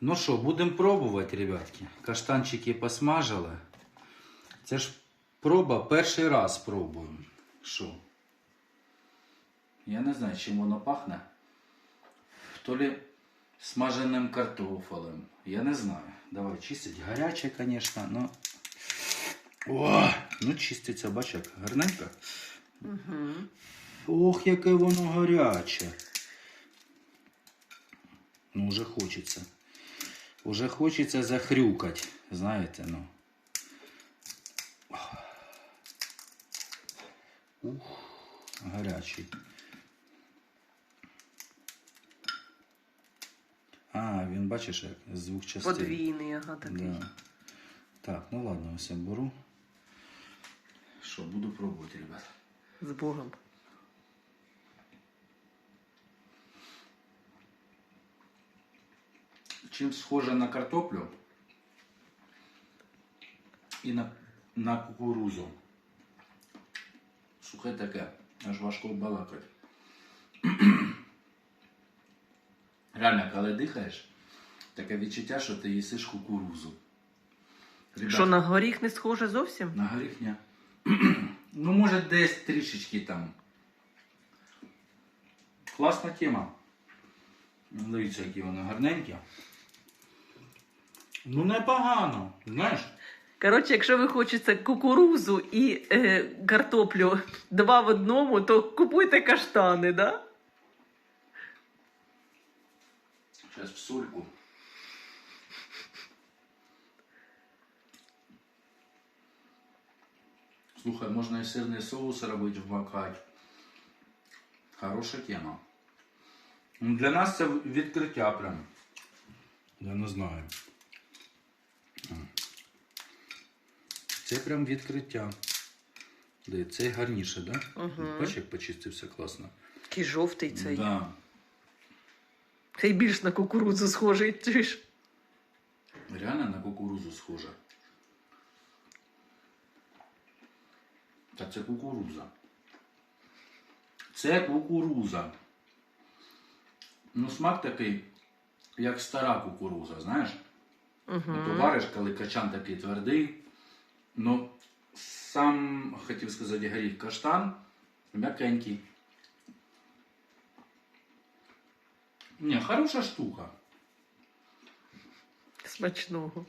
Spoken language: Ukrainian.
Ну що, будемо пробувати, ребятки. Каштанчики посмажили. Це ж проба перший раз пробуємо. Що? Я не знаю, чим воно пахне. То ли смаженим картофелем. Я не знаю. Давай чистить. Гаряче, звісно, но. О, ну чиститься, бач, як гарненько. Угу. Ох, яке воно гаряче. Ну, вже хочеться. Уже хочеться захрюкати. Знаєте, ну. Ух, гарячий. А, він бачиш, як з двох частин. Подвійний, ага, такий. Да. Так, ну ладно, ось я беру. Що, буду пробувати, ребят. З Богом. Чим схоже на картоплю і на, на кукурузу. Сухе таке, аж важко балакати. Реально, коли дихаєш, таке відчуття, що ти їсиш кукурузу. Ребят, Що на горіх не схоже зовсім? на горіх ні. ну, може, десь трішечки там. Класна тема. Дивіться, які вони гарненькі. Ну, непогано, знаєш? Коротше, якщо ви хочете кукурузу і е, картоплю два в одному, то купуйте каштани, да? Зараз в сольку. Слухай, можна і сирний соус робити, в вмакати. Хороша тема. Для нас це відкриття прям. Я не знаю. Це прям відкриття. Де, Це гарніше, так? Да? Мгм. Бачиш, як почистився класно. Такий жовтий цей. Да. Цей більш на кукурудзу схожий. Чуєш? Реально на кукурузу схоже. Та це кукуруза. Це кукуруза. Ну, смак такий, як стара кукуруза, знаєш? Угу. То вариш, коли качан такий твердий. Ну, сам, хотів сказати, горіх каштан м'якенький. Не, хороша штука. Смачного.